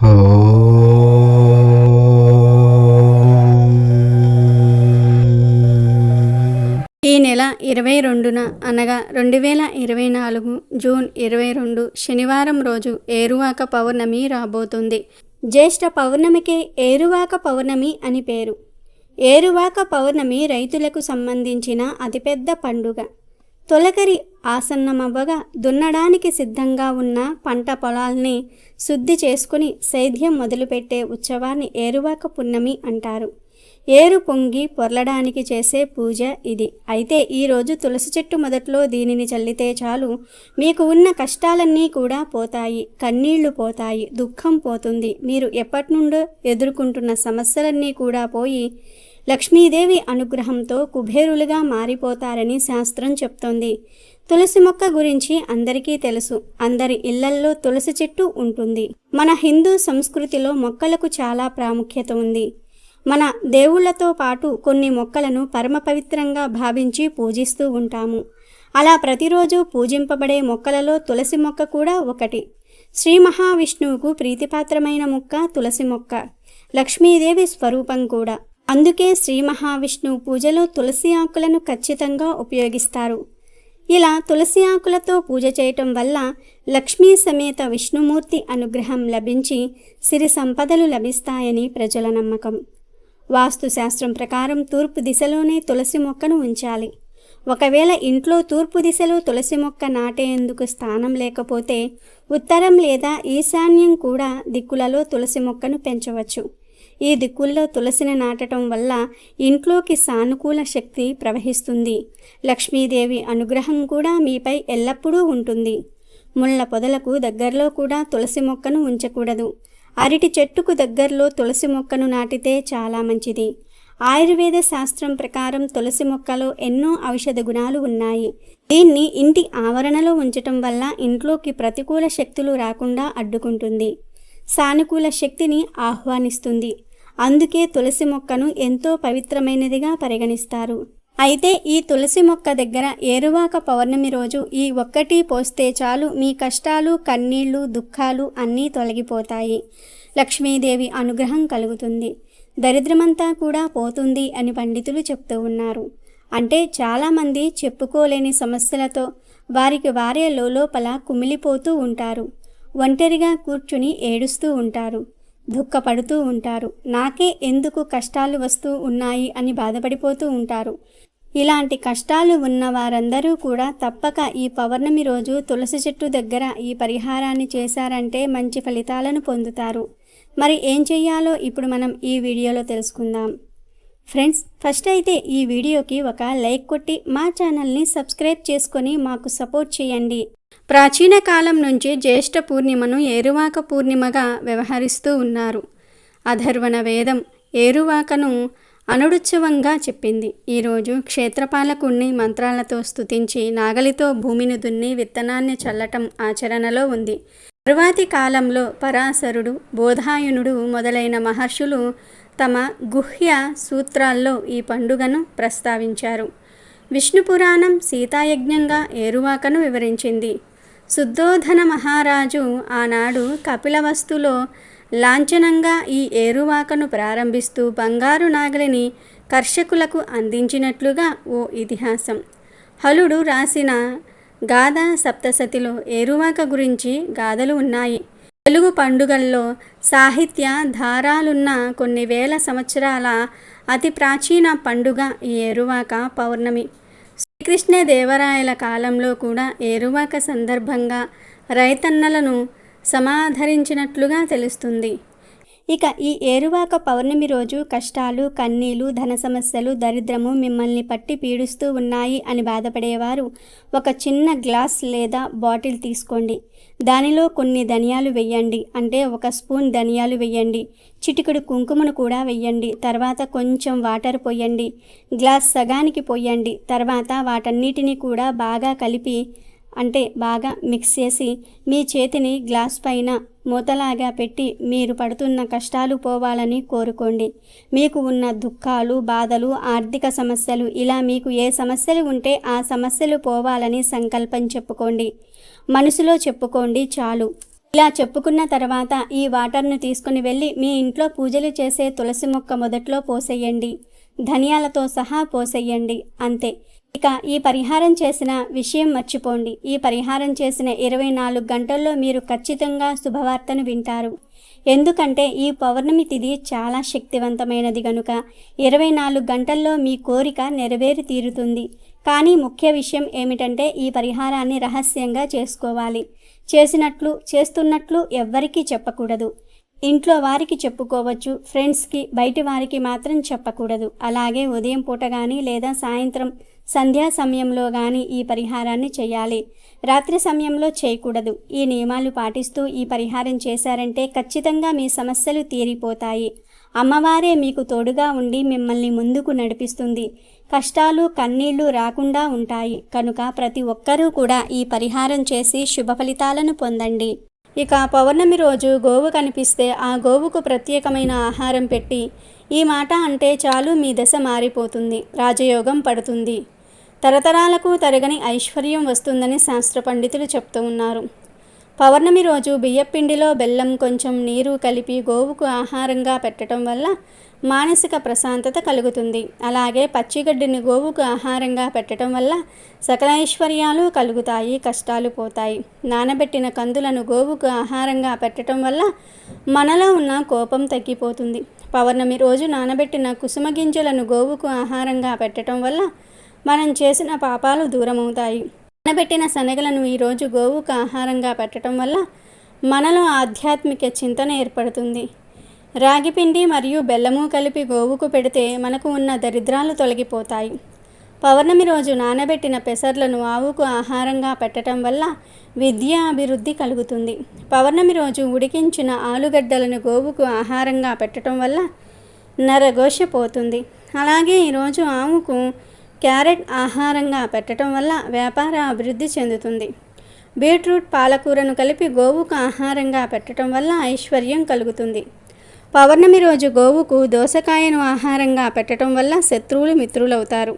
ఈ నెల ఇరవై రెండున అనగా రెండు వేల ఇరవై నాలుగు జూన్ ఇరవై రెండు శనివారం రోజు ఏరువాక పౌర్ణమి రాబోతుంది. జ్యేష్ఠ పౌర్ణమికే ఏరువాక పౌర్ణమి అని పేరు. ఏరువాక పౌర్ణమి రైతులకు సంబంధించిన అతిపెద్ద పండుగ. తొలకరి ఆసన్నమవ్వగా దున్నడానికి సిద్ధంగా ఉన్న పంట పొలాల్ని శుద్ధి చేసుకుని సేద్యం మొదలుపెట్టే ఉత్సవాన్ని ఏరువాక పున్నమి అంటారు. ఏరు పొంగి పొర్లడానికి చేసే పూజ ఇది. అయితే ఈరోజు తులసి చెట్టు మొదట్లో దీనిని చల్లితే చాలు. మీకు ఉన్న కష్టాలన్నీ కూడా పోతాయి. కన్నీళ్ళు పోతాయి. దుఃఖం పోతుంది. మీరు ఎప్పటి నుండో ఎదుర్కొంటున్న సమస్యలన్నీ కూడా పోయి లక్ష్మీదేవి అనుగ్రహంతో కుబేరులుగా మారిపోతారని శాస్త్రం చెప్తోంది. తులసి మొక్క గురించి అందరికీ తెలుసు. అందరి ఇళ్ళల్లో తులసి చెట్టు ఉంటుంది. మన హిందూ సంస్కృతిలో మొక్కలకు చాలా ప్రాముఖ్యత ఉంది. మన దేవుళ్ళతో పాటు కొన్ని మొక్కలను పరమ పవిత్రంగా భావించి పూజిస్తూ ఉంటాము. అలా ప్రతిరోజు పూజింపబడే మొక్కలలో తులసి మొక్క కూడా ఒకటి. శ్రీ మహావిష్ణువుకు ప్రీతిపాత్రమైన మొక్క తులసి మొక్క. లక్ష్మీదేవి స్వరూపం కూడా. అందుకే శ్రీ మహావిష్ణువు పూజలో తులసి ఆకులను ఖచ్చితంగా ఉపయోగిస్తారు. ఇలా తులసి ఆకులతో పూజ చేయటం వల్ల లక్ష్మీ సమేత విష్ణుమూర్తి అనుగ్రహం లభించి సిరి సంపదలు లభిస్తాయని ప్రజల నమ్మకం. వాస్తుశాస్త్రం ప్రకారం తూర్పు దిశలోనే తులసి మొక్కను ఉంచాలి. ఒకవేళ ఇంట్లో తూర్పు దిశలో తులసి మొక్క నాటేందుకు స్థానం లేకపోతే ఉత్తరం లేదా ఈశాన్యం కూడా దిక్కులలో తులసి మొక్కను పెంచవచ్చు. ఈ దిక్కుల్లో తులసిని నాటడం వల్ల ఇంట్లోకి సానుకూల శక్తి ప్రవహిస్తుంది. లక్ష్మీదేవి అనుగ్రహం కూడా మీపై ఎల్లప్పుడూ ఉంటుంది. ముళ్ళ పొదలకు దగ్గరలో కూడా తులసి మొక్కను ఉంచకూడదు. అరటి చెట్టుకు దగ్గరలో తులసి మొక్కను నాటితే చాలా మంచిది. ఆయుర్వేద శాస్త్రం ప్రకారం తులసి మొక్కలో ఎన్నో ఔషధ గుణాలు ఉన్నాయి. దీన్ని ఇంటి ఆవరణలో ఉంచటం వల్ల ఇంట్లోకి ప్రతికూల శక్తులు రాకుండా అడ్డుకుంటుంది. సానుకూల శక్తిని ఆహ్వానిస్తుంది. అందుకే తులసి మొక్కను ఎంతో పవిత్రమైనదిగా పరిగణిస్తారు. అయితే ఈ తులసి మొక్క దగ్గర ఏరువాక పౌర్ణమి రోజు ఈ ఒక్కటి పోస్తే చాలు మీ కష్టాలు కన్నీళ్ళు దుఃఖాలు అన్నీ తొలగిపోతాయి. లక్ష్మీదేవి అనుగ్రహం కలుగుతుంది. దరిద్రమంతా కూడా పోతుంది అని పండితులు చెప్తూ ఉన్నారు. అంటే చాలామంది చెప్పుకోలేని సమస్యలతో వారికి వారే లోపల కుమిలిపోతూ ఉంటారు. ఒంటరిగా కూర్చుని ఏడుస్తూ ఉంటారు. దుఃఖపడుతూ ఉంటారు. నాకే ఎందుకు కష్టాలు వస్తూ ఉన్నాయి అని బాధపడిపోతూ ఉంటారు. ఇలాంటి కష్టాలు ఉన్న వారందరూ కూడా తప్పక ఈ పౌర్ణమి రోజు తులసి చెట్టు దగ్గర ఈ పరిహారాన్ని చేశారంటే మంచి ఫలితాలను పొందుతారు. మరి ఏం చెయ్యాలో ఇప్పుడు మనం ఈ వీడియోలో తెలుసుకుందాం. ఫ్రెండ్స్ ఫస్ట్ అయితే ఈ వీడియోకి ఒక లైక్ కొట్టి మా ఛానల్ని సబ్స్క్రైబ్ చేసుకొని మాకు సపోర్ట్ చేయండి. ప్రాచీన కాలం నుంచి జ్యేష్ఠ పూర్ణిమను ఏరువాక పూర్ణిమగా వ్యవహరిస్తూ ఉన్నారు. అధర్వణ వేదం ఏరువాకను అనుడుత్సవంగా చెప్పింది. ఈరోజు క్షేత్రపాలకుణ్ణి మంత్రాలతో స్తుతించి నాగలితో భూమిని దున్ని విత్తనాన్ని చల్లటం ఆచరణలో ఉంది. తరువాతి కాలంలో పరాశరుడు బోధాయునుడు మొదలైన మహర్షులు తమ గుహ్య సూత్రాల్లో ఈ పండుగను ప్రస్తావించారు. విష్ణు పురాణం సీతాయజ్ఞంగా ఏరువాకను వివరించింది. శుద్ధోధన మహారాజు ఆనాడు కపిలవస్తులో లాంఛనంగా ఈ ఏరువాకను ప్రారంభిస్తూ బంగారు నాగలిని కర్షకులకు అందించినట్లుగా ఓ ఇతిహాసం. హలుడు రాసిన గాథ సప్తసతిలో ఏరువాక గురించి గాథలు ఉన్నాయి. తెలుగు పండుగల్లో సాహిత్య ధారాలున్న కొన్ని వేల సంవత్సరాల అతి ప్రాచీన పండుగ ఈ ఏరువాక పౌర్ణమి. శ్రీకృష్ణదేవరాయల కాలంలో కూడా ఏరువాక సందర్భంగా రైతన్నలను సమాధరించినట్లుగా తెలుస్తుంది. ఇక ఈ ఏరువాక పౌర్ణమి రోజు కష్టాలు కన్నీలు ధన సమస్యలు దరిద్రము మిమ్మల్ని పట్టి పీడిస్తూ ఉన్నాయి అని బాధపడేవారు. ఒక చిన్న గ్లాస్ లేదా బాటిల్ తీసుకోండి. దానిలో కొన్ని ధనియాలు వెయ్యండి. అంటే ఒక స్పూన్ ధనియాలు వెయ్యండి. చిటికెడు కుంకుమను కూడా వెయ్యండి. తర్వాత కొంచెం వాటర్ పోయండి. గ్లాస్ సగానికి పోయండి. తర్వాత వాటన్నిటిని కూడా బాగా కలిపి అంటే బాగా మిక్స్ చేసి మీ చేతిని గ్లాస్ పైన మూతలాగా పెట్టి మీరు పడుతున్న కష్టాలు పోవాలని కోరుకోండి. మీకు ఉన్న దుఃఖాలు బాధలు ఆర్థిక సమస్యలు ఇలా మీకు ఏ సమస్యలు ఉంటే ఆ సమస్యలు పోవాలని సంకల్పం చెప్పుకోండి. మనసులో చెప్పుకోండి చాలు. ఇలా చెప్పుకున్న తర్వాత ఈ వాటర్ను తీసుకుని వెళ్ళి మీ ఇంట్లో పూజలు చేసే తులసి మొక్క మొదట్లో పోసేయండి. ధనియాలతో సహా పోసేయండి. అంతే. ఇక ఈ పరిహారం చేసిన విషయం మర్చిపోండి. ఈ పరిహారం చేసిన ఇరవై నాలుగు గంటల్లో మీరు ఖచ్చితంగా శుభవార్తను వింటారు. ఎందుకంటే ఈ పౌర్ణమి తిథి చాలా శక్తివంతమైనది గనుక ఇరవై నాలుగు గంటల్లో మీ కోరిక నెరవేరి తీరుతుంది. కానీ ముఖ్య విషయం ఏమిటంటే ఈ పరిహారాన్ని రహస్యంగా చేసుకోవాలి. చేసినట్లు చేస్తున్నట్లు ఎవ్వరికీ చెప్పకూడదు. ఇంట్లో వారికి చెప్పుకోవచ్చు ఫ్రెండ్స్కి బయటి వారికి మాత్రం చెప్పకూడదు. అలాగే ఉదయం పూట కానీ లేదా సాయంత్రం సంధ్యా సమయంలో కానీ ఈ పరిహారాన్ని చేయాలి. రాత్రి సమయంలో చేయకూడదు. ఈ నియమాలు పాటిస్తూ ఈ పరిహారం చేశారంటే ఖచ్చితంగా మీ సమస్యలు తీరిపోతాయి. అమ్మవారే మీకు తోడుగా ఉండి మిమ్మల్ని ముందుకు నడిపిస్తుంది. కష్టాలు కన్నీళ్ళు రాకుండా ఉంటాయి. కనుక ప్రతి ఒక్కరూ కూడా ఈ పరిహారం చేసి శుభ ఫలితాలను పొందండి. ఇక పౌర్ణమి రోజు గోవు కనిపిస్తే ఆ గోవుకు ప్రత్యేకమైన ఆహారం పెట్టి ఈ మాట అంటే చాలు మీ దశ మారిపోతుంది రాజయోగం పడుతుంది. తరతరాలకు తరగని ఐశ్వర్యం వస్తుందని శాస్త్ర పండితులు చెప్తూ ఉన్నారు. పౌర్ణమి రోజు బియ్యపిండిలో బెల్లం కొంచెం నీరు కలిపి గోవుకు ఆహారంగా పెట్టడం వల్ల మానసిక ప్రశాంతత కలుగుతుంది. అలాగే పచ్చిగడ్డిని గోవుకు ఆహారంగా పెట్టడం వల్ల సకల ఐశ్వర్యాలు కలుగుతాయి కష్టాలు పోతాయి. నానబెట్టిన కందులను గోవుకు ఆహారంగా పెట్టడం వల్ల మనలో ఉన్న కోపం తగ్గిపోతుంది. పౌర్ణమి రోజు నానబెట్టిన కుసుమ గింజలను గోవుకు ఆహారంగా పెట్టడం వల్ల మనం చేసిన పాపాలు దూరమవుతాయి. నానబెట్టిన శనగలను ఈరోజు గోవుకు ఆహారంగా పెట్టడం వల్ల మనలో ఆధ్యాత్మిక చింతన ఏర్పడుతుంది. రాగిపిండి మరియు బెల్లము కలిపి గోవుకు పెడితే మనకు ఉన్న దరిద్రాలు తొలగిపోతాయి. పౌర్ణమి రోజు నానబెట్టిన పెసర్లను ఆవుకు ఆహారంగా పెట్టడం వల్ల విద్య అభివృద్ధి కలుగుతుంది. పౌర్ణమి రోజు ఉడికించిన ఆలుగడ్డలను గోవుకు ఆహారంగా పెట్టడం వల్ల నరఘోష పోతుంది. అలాగే ఈరోజు ఆవుకు క్యారెట్ ఆహారంగా పెట్టడం వల్ల వ్యాపార అభివృద్ధి చెందుతుంది. బీట్రూట్ పాలకూరను కలిపి గోవుకు ఆహారంగా పెట్టడం వల్ల ఐశ్వర్యం కలుగుతుంది. పౌర్ణమి రోజు గోవుకు దోసకాయను ఆహారంగా పెట్టడం వల్ల శత్రువులు మిత్రులవుతారు.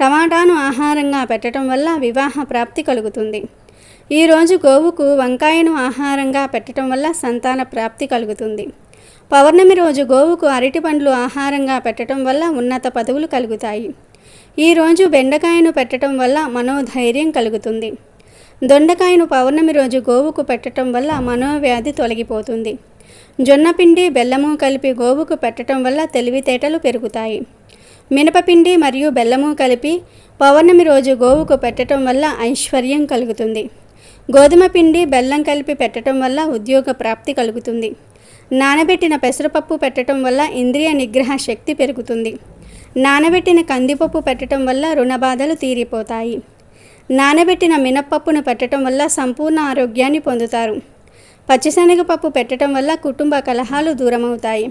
టమాటాను ఆహారంగా పెట్టడం వల్ల వివాహ ప్రాప్తి కలుగుతుంది. ఈరోజు గోవుకు వంకాయను ఆహారంగా పెట్టడం వల్ల సంతాన ప్రాప్తి కలుగుతుంది. పౌర్ణమి రోజు గోవుకు అరటి పండ్లు ఆహారంగా పెట్టడం వల్ల ఉన్నత పదవులు కలుగుతాయి. ఈరోజు బెండకాయను పెట్టడం వల్ల మనోధైర్యం కలుగుతుంది. దొండకాయను పౌర్ణమి రోజు గోవుకు పెట్టడం వల్ల మనోవ్యాధి తొలగిపోతుంది. జొన్నపిండి బెల్లము కలిపి గోవుకు పెట్టడం వల్ల తెలివితేటలు పెరుగుతాయి. మినపపిండి మరియు బెల్లము కలిపి పౌర్ణమి రోజు గోవుకు పెట్టడం వల్ల ఐశ్వర్యం కలుగుతుంది. గోధుమ పిండి బెల్లం కలిపి పెట్టడం వల్ల ఉద్యోగ ప్రాప్తి కలుగుతుంది. నానబెట్టిన పెసరపప్పు పెట్టడం వల్ల ఇంద్రియ నిగ్రహ శక్తి పెరుగుతుంది. నానబెట్టిన కందిపప్పు పెట్టడం వల్ల రుణబాధలు తీరిపోతాయి. నానబెట్టిన మినప్పప్పును పెట్టడం వల్ల సంపూర్ణ ఆరోగ్యాన్ని పొందుతారు. పచ్చిశనగపప్పు పెట్టడం వల్ల కుటుంబ కలహాలు దూరమవుతాయి.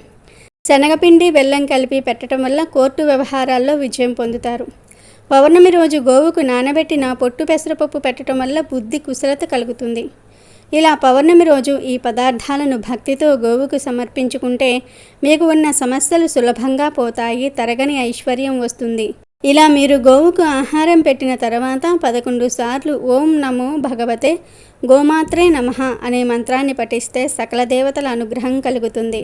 శనగపిండి బెల్లం కలిపి పెట్టడం వల్ల కోర్టు వ్యవహారాల్లో విజయం పొందుతారు. పౌర్ణమి రోజు గోవుకు నానబెట్టిన పొట్టు పెసరపప్పు పెట్టడం వల్ల బుద్ధి కుశలత కలుగుతుంది. ఇలా పౌర్ణమి రోజు ఈ పదార్థాలను భక్తితో గోవుకు సమర్పించుకుంటే మీకు ఉన్న సమస్యలు సులభంగా పోతాయి తరగని ఐశ్వర్యం వస్తుంది. ఇలా మీరు గోవుకు ఆహారం పెట్టిన తర్వాత పదకొండు సార్లు ఓం నమో భగవతే గోమాత్రే నమః అనే మంత్రాన్ని పఠిస్తే సకల దేవతల అనుగ్రహం కలుగుతుంది.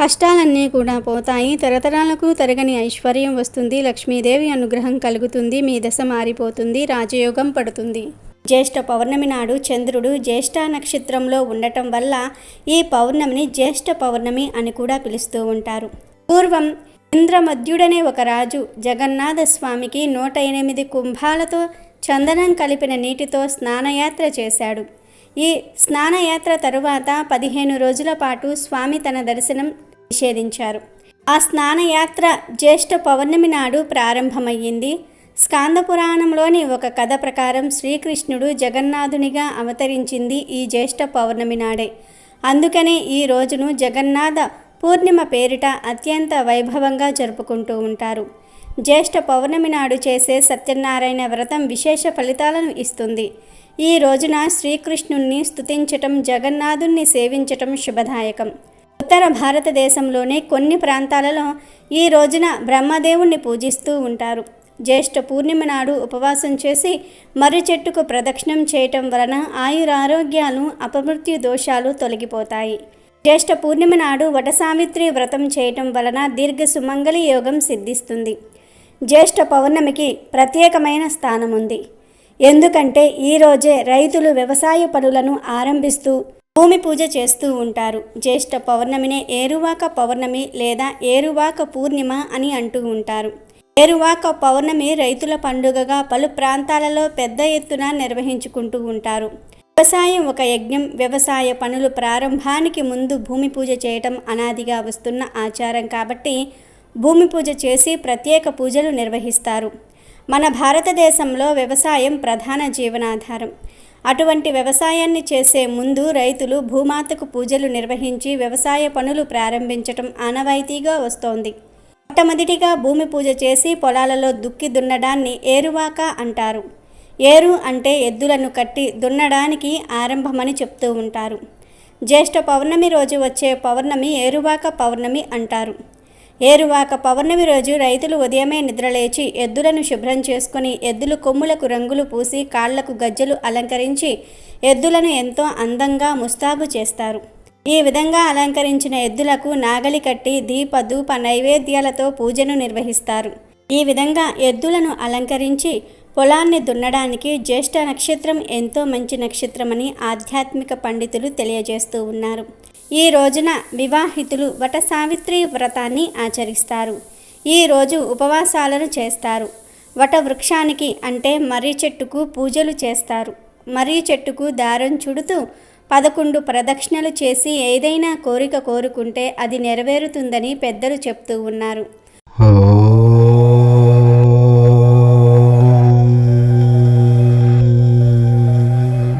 కష్టాలన్నీ కూడా పోతాయి. తరతరాలకు తరగని ఐశ్వర్యం వస్తుంది. లక్ష్మీదేవి అనుగ్రహం కలుగుతుంది. మీ దశ మారిపోతుంది. రాజయోగం పడుతుంది. జ్యేష్ఠ పౌర్ణమి నాడు చంద్రుడు జ్యేష్ఠ నక్షత్రంలో ఉండటం వల్ల ఈ పౌర్ణమిని జ్యేష్ఠ పౌర్ణమి అని కూడా పిలుస్తూ ఉంటారు. పూర్వం ఇంద్రమద్యుడనే ఒక రాజు. జగన్నాథ స్వామికి నూట ఎనిమిది కుంభాలతో చందనం కలిపిన నీటితో స్నానయాత్ర చేశాడు. ఈ స్నానయాత్ర తరువాత పదిహేను రోజుల పాటు స్వామి తన దర్శనం నిషేధించారు. ఆ స్నానయాత్ర జ్యేష్ఠ పౌర్ణమి నాడు ప్రారంభమయ్యింది. స్కాంద పురాణంలోని ఒక కథ ప్రకారం శ్రీకృష్ణుడు జగన్నాథునిగా అవతరించింది ఈ జ్యేష్ఠ పౌర్ణమి నాడే. అందుకనే ఈ రోజును జగన్నాథ పూర్ణిమ పేరిట అత్యంత వైభవంగా జరుపుకుంటూ ఉంటారు. జ్యేష్ఠ పౌర్ణమి నాడు చేసే సత్యనారాయణ వ్రతం విశేష ఫలితాలను ఇస్తుంది. ఈ రోజున శ్రీకృష్ణుణ్ణి స్తుతించటం జగన్నాథుణ్ణి సేవించటం శుభదాయకం. ఉత్తర భారతదేశంలోనే కొన్ని ప్రాంతాలలో ఈ రోజున బ్రహ్మదేవుణ్ణి పూజిస్తూ ఉంటారు. జ్యేష్ఠ పూర్ణిమ నాడు ఉపవాసం చేసి మర్రి చెట్టుకు ప్రదక్షిణం చేయటం వలన ఆయురారోగ్యాలు అపమృత్యు దోషాలు తొలగిపోతాయి. జ్యేష్ఠ పూర్ణిమ నాడు వటసావిత్రి వ్రతం చేయటం వలన దీర్ఘ సుమంగళి యోగం సిద్ధిస్తుంది. జ్యేష్ఠ పౌర్ణమికి ప్రత్యేకమైన స్థానం ఉంది ఎందుకంటే ఈరోజే రైతులు వ్యవసాయ పనులను ఆరంభిస్తూ భూమి పూజ చేస్తూ ఉంటారు. జ్యేష్ఠ పౌర్ణమినే ఏరువాక పౌర్ణమి లేదా ఏరువాక పూర్ణిమ అని అంటూ ఉంటారు. ఏరువాక పౌర్ణమి రైతుల పండుగగా పలు ప్రాంతాలలో పెద్ద ఎత్తున నిర్వహించుకుంటూ ఉంటారు. వ్యవసాయం ఒక యజ్ఞం వ్యవసాయ పనులు ప్రారంభానికి ముందు భూమి పూజ చేయటం అనాదిగా వస్తున్న ఆచారం కాబట్టి భూమి పూజ చేసి ప్రత్యేక పూజలు నిర్వహిస్తారు. మన భారతదేశంలో వ్యవసాయం ప్రధాన జీవనాధారం. అటువంటి వ్యవసాయాన్ని చేసే ముందు రైతులు భూమాతకు పూజలు నిర్వహించి వ్యవసాయ పనులు ప్రారంభించటం ఆనవాయితీగా వస్తోంది. మొట్టమొదటిగా భూమి పూజ చేసి పొలాలలో దుక్కి దున్నడాన్ని ఏరువాక అంటారు. ఏరు అంటే ఎద్దులను కట్టి దున్నడానికి ఆరంభమని చెప్తూ ఉంటారు. జ్యేష్ఠ పౌర్ణమి రోజు వచ్చే పౌర్ణమి ఏరువాక పౌర్ణమి అంటారు. ఏరువాక పౌర్ణమి రోజు రైతులు ఉదయమే నిద్రలేచి ఎద్దులను శుభ్రం చేసుకుని ఎద్దులు కొమ్ములకు రంగులు పూసి కాళ్ళకు గజ్జలు అలంకరించి ఎద్దులను ఎంతో అందంగా ముస్తాబు చేస్తారు. ఈ విధంగా అలంకరించిన ఎద్దులకు నాగలి కట్టి దీప ధూప నైవేద్యాలతో పూజను నిర్వహిస్తారు. ఈ విధంగా ఎద్దులను అలంకరించి పొలాన్ని దున్నడానికి జ్యేష్ఠ నక్షత్రం ఎంతో మంచి నక్షత్రమని ఆధ్యాత్మిక పండితులు తెలియజేస్తూ ఉన్నారు. ఈ రోజున వివాహితులు వట సావిత్రి వ్రతాన్ని ఆచరిస్తారు. ఈ రోజు ఉపవాసాలను చేస్తారు. వట వృక్షానికి అంటే మర్రి చెట్టుకు పూజలు చేస్తారు. మర్రి చెట్టుకు దారం చుడుతూ పదకొండు ప్రదక్షిణలు చేసి ఏదైనా కోరిక కోరుకుంటే అది నెరవేరుతుందని పెద్దలు చెప్తూ ఉన్నారు.